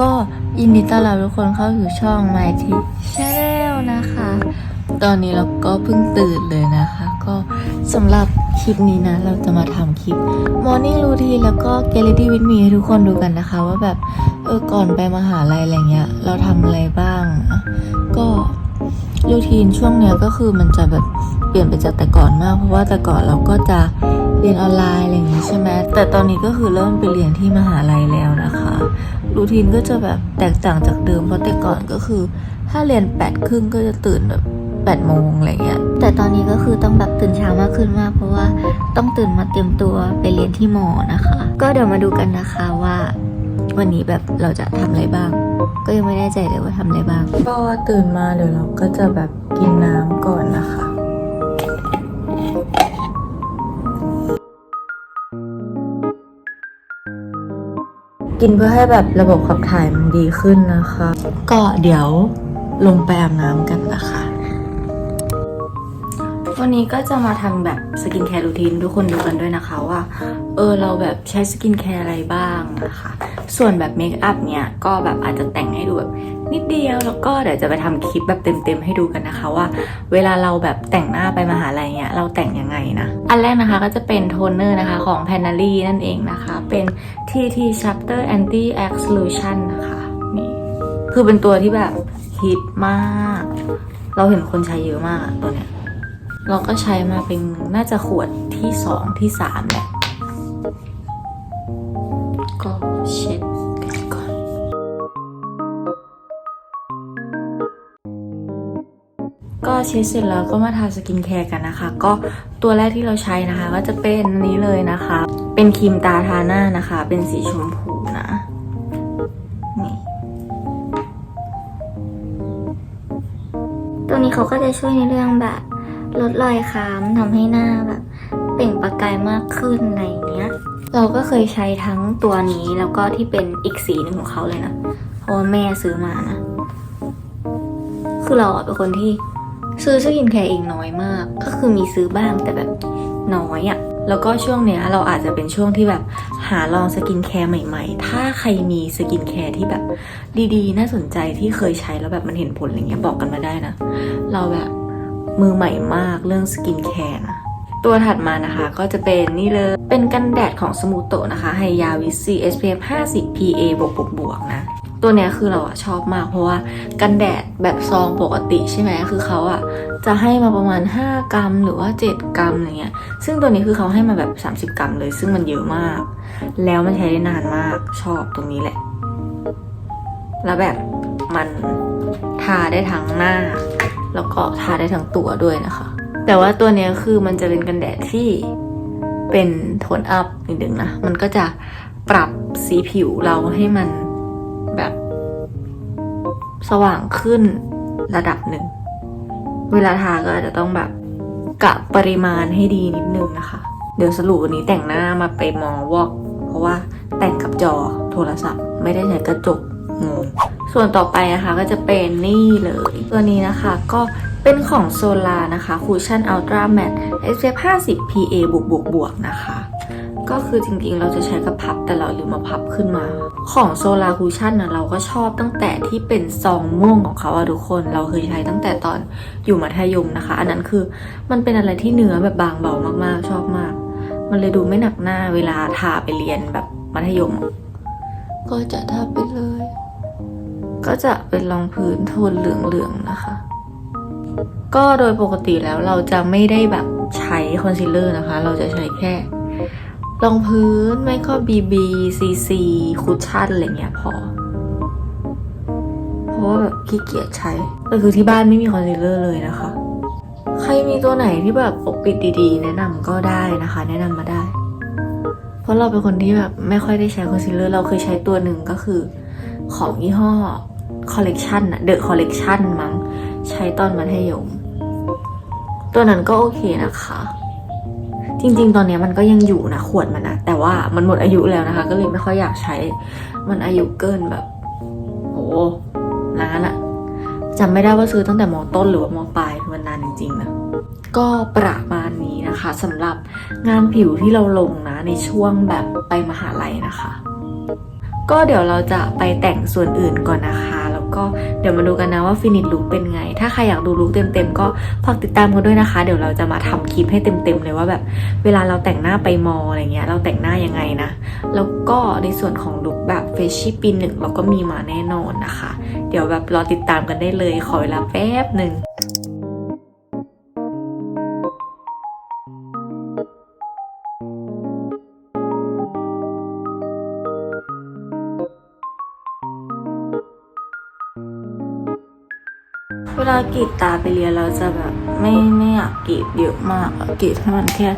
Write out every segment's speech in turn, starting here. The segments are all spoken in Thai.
ก็ยินดีต้อนรับทุกคนเข้าสู่ช่อง My t Channel นะคะ ตอนนี้เราก็เพิ่งตื่นเลยนะคะ ก็สำหรับคลิปนี้นะ เราจะมาทำคลิป Morning Routine แล้วก็ Get Ready with Me ให้ทุกคนดูกันนะคะ ว่าแบบ เออ ก่อนไปมหาลัยอะไรเงี้ย เราทำอะไรบ้าง ก็รูทีนช่วงเนี้ยก็คือมันจะแบบเปลี่ยนไปจากแต่ก่อนมาก เพราะว่าแต่ก่อนเราก็จะเรียนออนไลน์อะไรอย่างงี้ใช่ไหมแต่ตอนนี้ก็คือเริ่มไปเรียนที่มหาลัยแล้วนะคะ รูทีนก็จะแบบแตกต่างจากเดิมเพราะแต่ก่อนก็คือ ถ้าเรียนแปดครึ่งก็จะตื่นแบบแปดโมงอะไรเงี้ย แต่ตอนนี้ก็คือต้องแบบตื่นเช้ามากขึ้นมาก เพราะว่าต้องตื่นมาเตรียมตัวไปเรียนที่มอนะคะ ก็เดี๋ยวมาดูกันนะคะว่า วันนี้แบบเราจะทำอะไรบ้าง ก็ยังไม่แน่ใจเลยว่าทำอะไรบ้าง ก็ตื่นมาเดี๋ยวเราก็จะแบบกินน้ำก่อนนะคะ กินเพื่อให้แบบระบบขับถ่ายมันดีขึ้นนะคะ ก็เดี๋ยวลงไปอาบน้ำกันนะคะ วันนี้ก็จะมาทำแบบสกินแคร์รูทีนทุกคนดูกันด้วยนะคะว่า เออเราแบบใช้สกินแคร์อะไรบ้างนะคะ ส่วนแบบเมคอัพเนี่ยก็แบบอาจจะแต่งให้ดูแบบ นิดเดียวแล้วก็เดี๋ยวจะไปทำคลิปแบบเต็มๆให้ดูกันนะคะว่า เวลาเราแบบแต่งหน้าไปมหาลัยเนี่ยเราแต่งยังไงนะ อันแรกนะคะก็จะเป็นโทนเนอร์นะคะของ p a n a l y นั่นเองนะคะ เป็น TT Chapter Anti Ag Solution นะคะนี่คือเป็นตัวที่แบบฮิตมาก เราเห็นคนใช้เยอะมากตัวเนี้ยเราก็ใช้มาเป็นน่าจะขวดที่สองที่สามแหละ ก็เช็ดเสร็จแล้วก็มาทาสกินแคร์กันนะคะ ก็ตัวแรกที่เราใช้นะคะ ก็จะเป็นนี้เลยนะคะ เป็นครีมตาทาหน้านะคะ เป็นสีชมพูนะนี่ตัวนี้เขาก็จะช่วยในเรื่องแบบลดรอยค้ำทำให้หน้าแบบ เปล่งประกายมากขึ้นอะไรอย่างเงี้ย เราก็เคยใช้ทั้งตัวนี้แล้วก็ที่เป็นอีกสีหนึ่งของเขาเลยนะเพราะว่าแม่ซื้อมานะ คือเราเป็นคนที่ ซื้อสกินแคร์เองน้อยมาก ก็คือมีซื้อบ้างแต่แบบน้อยอะแล้วก็ช่วงเนี้ยเราอาจจะเป็นช่วงที่แบบหาลองสกินแคร์ใหม่ๆ ถ้าใครมีสกินแคร์ที่แบบดีๆ น่าสนใจที่เคยใช้แล้วแบบมันเห็นผลอะไรเงี้ยบอกกันมาได้นะ เราแบบมือใหม่มากเรื่องสกินแคร์นะ ตัวถัดมานะคะก็จะเป็นนี่เลย เป็นกันแดดของสมูโตะนะคะไฮยาวิซี SPF 50 PA บวกบวกบวกนะ ตัวเนี้ยคือเราอะชอบมากเพราะว่ากันแดดแบบซองปกติใช่ไหมคือเขาอะจะให้มาประมาณ 5 กรัมหรือว่า 7 กรัมอะไรเงี้ย ซึ่งตัวนี้คือเขาให้มาแบบ 30 กรัมเลย ซึ่งมันเยอะมาก แล้วมันใช้ได้นานมากชอบตรงนี้แหละ แล้วแบบมันทาได้ทั้งหน้า แล้วก็ทาได้ทั้งตัวด้วยนะคะ แต่ว่าตัวนี้คือมันจะเป็นกันแดดที่เป็นโทนอัพนิดนึงนะ มันก็จะปรับสีผิวเราให้มัน แบบสว่างขึ้นระดับหนึ่ง เวลาทาก็อาจจะต้องแบบกะปริมาณให้ดีนิดนึงนะคะ เดี๋ยวสรุปวันนี้แต่งหน้ามาไปมองวอก เพราะว่าแต่งกับจอโทรศัพท์ ไม่ได้ใช้กระจกงงส่วนต่อไปนะคะก็จะเป็นนี่เลย ตัวนี้นะคะก็เป็นของโซลานะคะคูชั่นอัลตร้าแมต SPF 50 PA บวกบวกบวกนะคะ ก็คือจริงๆ เราจะใช้กระพับแต่เราลืมมาพับขึ้นมา ของโซลาคูชั่นนะเราก็ชอบตั้งแต่ที่เป็นซองม่วงของเขาอะทุกคนเราเคยใช้ตั้งแต่ตอนอยู่มัธยมนะคะ อันนั้นคือมันเป็นอะไรที่เนื้อแบบบางเบามากๆ ชอบมาก มันเลยดูไม่หนักหน้าเวลาทาไปเรียนแบบมัธยมอะก็จะทาไปเลย ก็จะเป็นรองพื้นโทนเหลืองๆนะคะก็โดยปกติแล้วเราจะไม่ได้แบบใช้คอนซีลเลอร์นะคะ เราจะใช้แค่ รองพื้นไม่ก็ BB CC คุชชั่นอะไรเงี้ยพอ เพราะว่าแบบขี้เกียจใช้ แต่คือที่บ้านไม่มีคอนซีลเลอร์เลยนะคะ ใครมีตัวไหนที่แบบปกปิดดีๆ แนะนำก็ได้นะคะ แนะนำมาได้ เพราะเราเป็นคนที่แบบไม่ค่อยได้ใช้คอนซีลเลอร์ เราเคยใช้ตัวหนึ่งก็คือ ของยี่ห้อคอลเลกชันอะเดอะคอลเลกชันมั้ง ใช้ตอนมัธยม ตัวนั้นก็โอเคนะคะ จริง ๆ ตอนนี้มันก็ยังอยู่นะขวดมันนะแต่ว่ามันหมดอายุแล้วนะคะ ก็เลยไม่ค่อยอยากใช้ มันอายุเกินแบบโอ้นานอะจำไม่ได้ว่าซื้อตั้งแต่มอต้นหรือว่ามอปลายมันนานจริงๆนะก็ประมาณนี้นะคะสำหรับงานผิวที่เราลงนะในช่วงแบบไปมหาลัยนะคะ ก็เดี๋ยวเราจะไปแต่งส่วนอื่นก่อนนะคะ ก็เดี๋ยวมาดูกันนะว่าฟินิชลุกเป็นไง ถ้าใครอยากดูลุกเต็มๆก็ฝากติดตามกันด้วยนะคะ เดี๋ยวเราจะมาทำคลิปให้เต็มๆเลยว่าแบบเวลาเราแต่งหน้าไปมออะไรเงี้ยเราแต่งหน้ายังไงนะ แล้วก็ในส่วนของลุกแบบเฟชชี่ปีหนึ่งเราก็มีมาแน่นอนนะคะ เดี๋ยวแบบรอติดตามกันได้เลยขอเวลาแป๊บหนึ่ง ลากรีดตาไปเรียนเราจะแบบไม่ไม่อยากกรีดเยอะมากกรีดให้มันแค่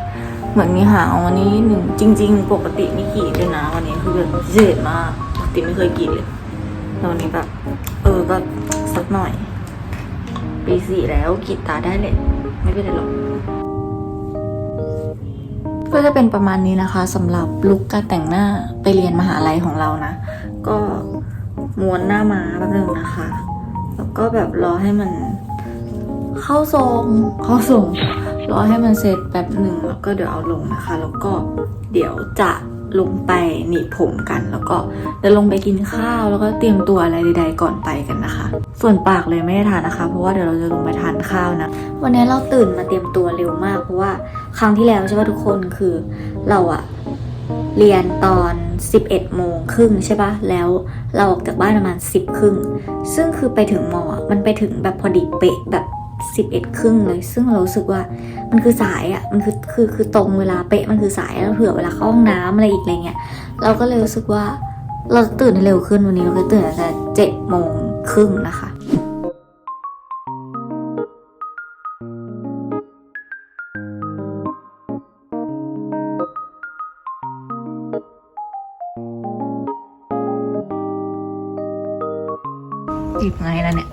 เหมือนมีหางวันนี้หนึ่งจริง ๆ ปกติไม่กรีดด้วยนะวันนี้คือแบบพิเศษมากปกติไม่เคยกรีดเลยแล้ววันนี้แบบ เออก็สักหน่อย ปีสี่แล้วกรีดตาได้เลยไม่เป็นไรหรอกก็จะเป็นประมาณนี้นะคะสำหรับลุคการแต่งหน้าไปเรียนมหาลัยของเรานะ ก็ม้วนหน้ามาแป๊บนึงนะคะ ก็แบบรอให้มันเข้าทรงเข้าทรงรอให้มันเสร็จแป๊บหนึ่งแล้วก็เดี๋ยวเอาลงนะคะ แล้วก็เดี๋ยวจะลงไปหนีบผมกันแล้วก็เดี๋ยวลงไปกินข้าวแล้วก็เตรียมตัวอะไรใด ๆ ก่อนไปกันนะคะ ส่วนปากเลยไม่ได้ทานนะคะ เพราะว่าเดี๋ยวเราจะลงไปทานข้าวนะ วันนี้เราตื่นมาเตรียมตัวเร็วมากเพราะว่าครั้งที่แล้วใช่ป่ะทุกคนคือเราอะ เรียนตอน 11โมงครึ่งใช่ป่ะแล้วเราออกจากบ้านประมาณ 10 ครึ่ง ซึ่งคือไปถึงมอ มันไปถึงแบบพอดีเป๊ะแบบ11 ครึ่งเลย ซึ่งเรารู้สึกว่ามันคือสายอะมันคือคือคือตรงเวลาเป๊ะ มันคือสายแล้วเผื่อเวลาเข้าห้องน้ำอะไรอีกอะไรเงี้ย เราก็เลยรู้สึกว่าเราตื่นเร็วขึ้นวันนี้เราก็ตื่นตั้งแต่เจ็ดโมงครึ่งนะคะ จีบไงล่ะเนี่ย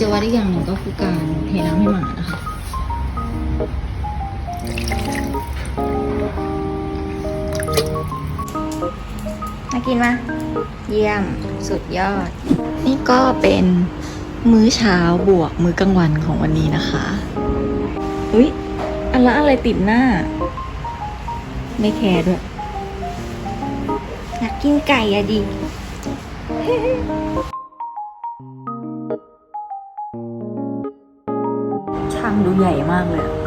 กิจวัตรอีกอย่างหนึ่งก็คือการเทน้ำให้หมานะคะมากินมาเยี่ยมสุดยอด นี่ก็เป็นมื้อเช้าบวกมื้อกลางวันของวันนี้นะคะอุ้ยอันละอะไรติดหน้า ไม่แคร์ด้วยอยากกินไก่อะดิ ดูใหญ่มากเลย